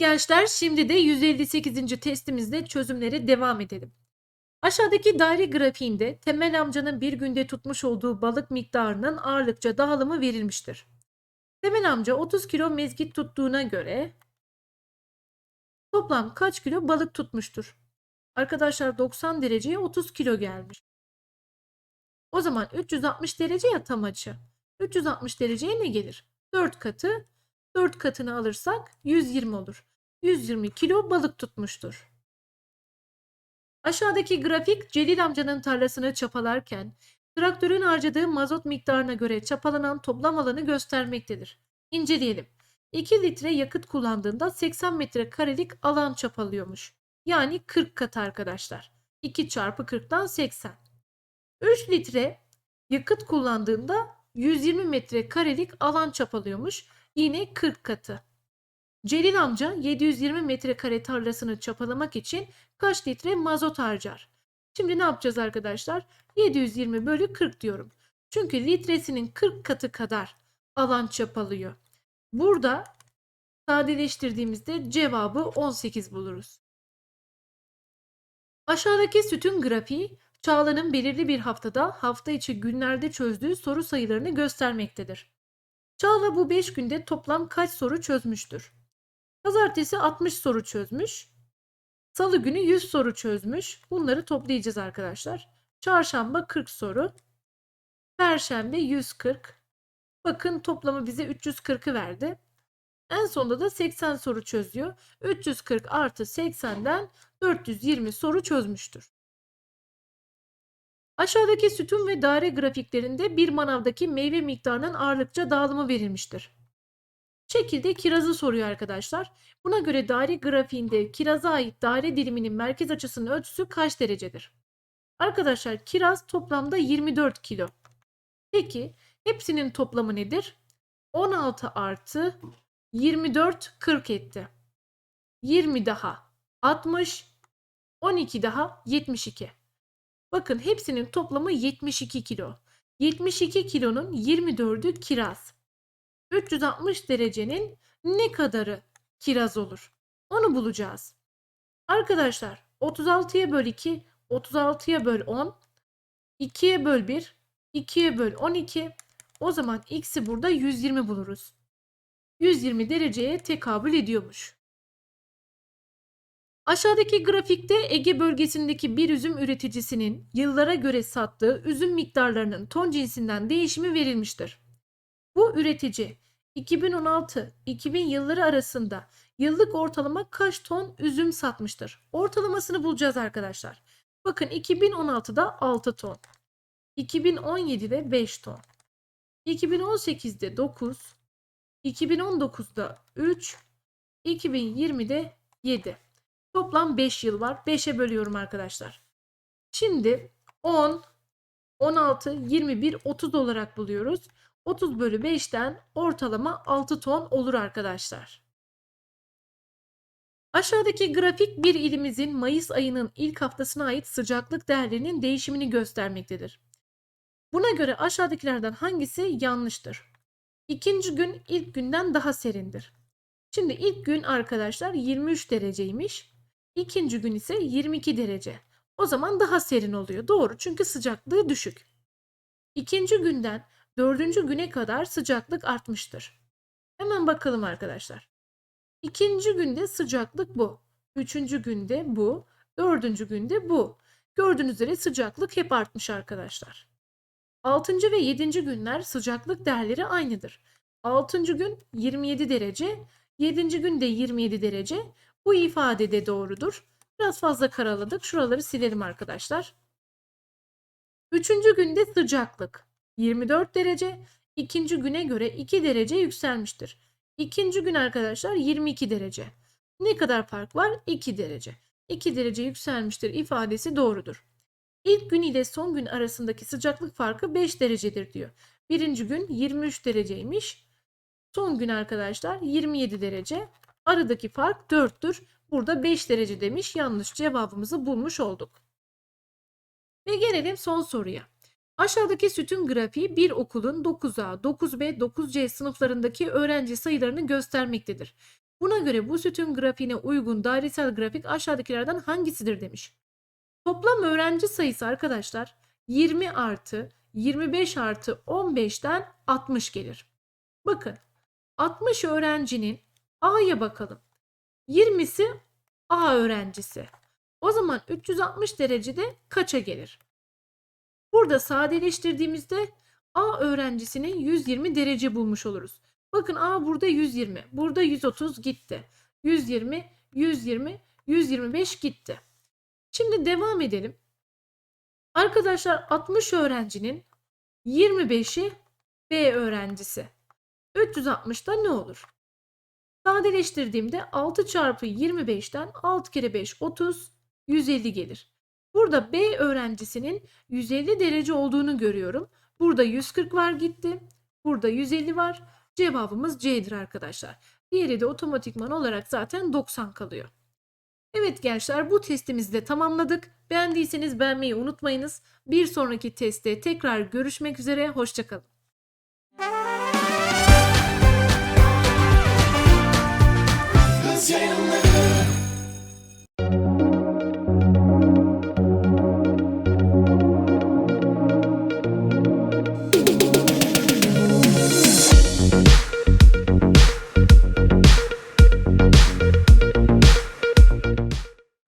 gençler şimdi de 158. testimizde çözümlere devam edelim. Aşağıdaki daire grafiğinde Temel amcanın bir günde tutmuş olduğu balık miktarının ağırlıkça dağılımı verilmiştir. Temel amca 30 kilo mezgit tuttuğuna göre toplam kaç kilo balık tutmuştur? Arkadaşlar 90 dereceye 30 kilo gelmiş. O zaman 360 derece ya tam açı. 360 dereceye ne gelir? 4 katı. 4 katını alırsak 120 olur. 120 kilo balık tutmuştur. Aşağıdaki grafik Celil amcanın tarlasını çapalarken traktörün harcadığı mazot miktarına göre çapalanan toplam alanı göstermektedir. İnceleyelim. 2 litre yakıt kullandığında 80 metre karelik alan çapalıyormuş. Yani 40 kat arkadaşlar. 2 çarpı 40'tan 80. 3 litre yakıt kullandığında 120 metre karelik alan çapalıyormuş. Yine 40 katı. Celil amca 720 metrekare tarlasını çapalamak için kaç litre mazot harcar? Şimdi ne yapacağız arkadaşlar? 720 bölü 40 diyorum. Çünkü litresinin 40 katı kadar alan çapalıyor. Burada sadeleştirdiğimizde cevabı 18 buluruz. Aşağıdaki sütun grafiği Çağla'nın belirli bir haftada hafta içi günlerde çözdüğü soru sayılarını göstermektedir. Çağla bu 5 günde toplam kaç soru çözmüştür? Pazartesi 60 soru çözmüş. Salı günü 100 soru çözmüş. Bunları toplayacağız arkadaşlar. Çarşamba 40 soru. Perşembe 140. Bakın toplamı bize 340'ı verdi. En sonunda da 80 soru çözüyor. 340 artı 80'den 420 soru çözmüştür. Aşağıdaki sütun ve daire grafiklerinde bir manavdaki meyve miktarının ağırlıkça dağılımı verilmiştir. Şekilde kirazı soruyor arkadaşlar. Buna göre daire grafiğinde kiraza ait daire diliminin merkez açısının ölçüsü kaç derecedir? Arkadaşlar kiraz toplamda 24 kilo. Peki hepsinin toplamı nedir? 16 artı 24 40 etti. 20 daha 60 12 daha 72. Bakın hepsinin toplamı 72 kilo. 72 kilonun 24'ü kiraz. 360 derecenin ne kadarı kiraz olur? Onu bulacağız. Arkadaşlar 36'ya böl 2, 36'ya böl 10, 2'ye böl 1, 2'ye böl 12. O zaman x'i burada 120 buluruz. 120 dereceye tekabül ediyormuş. Aşağıdaki grafikte Ege bölgesindeki bir üzüm üreticisinin yıllara göre sattığı üzüm miktarlarının ton cinsinden değişimi verilmiştir. Bu üretici 2016-2000 yılları arasında yıllık ortalama kaç ton üzüm satmıştır? Ortalamasını bulacağız arkadaşlar. Bakın 2016'da 6 ton. 2017'de 5 ton. 2018'de 9. 2019'da 3. 2020'de 7. Toplam 5 yıl var. 5'e bölüyorum arkadaşlar. Şimdi 10, 16, 21, 30 olarak buluyoruz. 30 bölü 5'ten ortalama 6 ton olur arkadaşlar. Aşağıdaki grafik bir ilimizin Mayıs ayının ilk haftasına ait sıcaklık değerlerinin değişimini göstermektedir. Buna göre aşağıdakilerden hangisi yanlıştır? İkinci gün ilk günden daha serindir. Şimdi ilk gün arkadaşlar 23 dereceymiş. İkinci gün ise 22 derece. O zaman daha serin oluyor. Doğru çünkü sıcaklığı düşük. İkinci günden dördüncü güne kadar sıcaklık artmıştır. Hemen bakalım arkadaşlar. İkinci günde sıcaklık bu. Üçüncü günde bu. Dördüncü günde bu. Gördüğünüz üzere sıcaklık hep artmış arkadaşlar. Altıncı ve yedinci günler sıcaklık değerleri aynıdır. Altıncı gün 27 derece, yedinci gün de 27 derece. Bu ifade de doğrudur. Biraz fazla karaladık. Şuraları silelim arkadaşlar. Üçüncü günde sıcaklık 24 derece. İkinci güne göre 2 derece yükselmiştir. İkinci gün arkadaşlar 22 derece. Ne kadar fark var? 2 derece. 2 derece yükselmiştir ifadesi doğrudur. İlk gün ile son gün arasındaki sıcaklık farkı 5 derecedir diyor. Birinci gün 23 dereceymiş. Son gün arkadaşlar 27 derece. Aradaki fark 4'tür. Burada 5 derece demiş. Yanlış cevabımızı bulmuş olduk. Ve gelelim son soruya. Aşağıdaki sütun grafiği bir okulun 9A, 9B, 9C sınıflarındaki öğrenci sayılarını göstermektedir. Buna göre bu sütun grafiğine uygun dairesel grafik aşağıdakilerden hangisidir demiş. Toplam öğrenci sayısı arkadaşlar 20 artı 25 artı 15'ten 60 gelir. Bakın 60 öğrencinin A'ya bakalım. 20'si A öğrencisi. O zaman 360 derecede kaça gelir? Burada sadeleştirdiğimizde A öğrencisini 120 derece bulmuş oluruz. Bakın A burada 120, burada 130 gitti. 120, 120, 125 gitti. Şimdi devam edelim. Arkadaşlar 60 öğrencinin 25'i B öğrencisi. 360'da ne olur? Sadeleştirdiğimde 6 çarpı 25'ten 6 kere 5 30 150 gelir. Burada B öğrencisinin 150 derece olduğunu görüyorum. Burada 140 var gitti. Burada 150 var. Cevabımız C'dir arkadaşlar. Diğeri de otomatikman olarak zaten 90 kalıyor. Evet gençler bu testimizi de tamamladık. Beğendiyseniz beğenmeyi unutmayınız. Bir sonraki testte tekrar görüşmek üzere. Hoşçakalın. Cause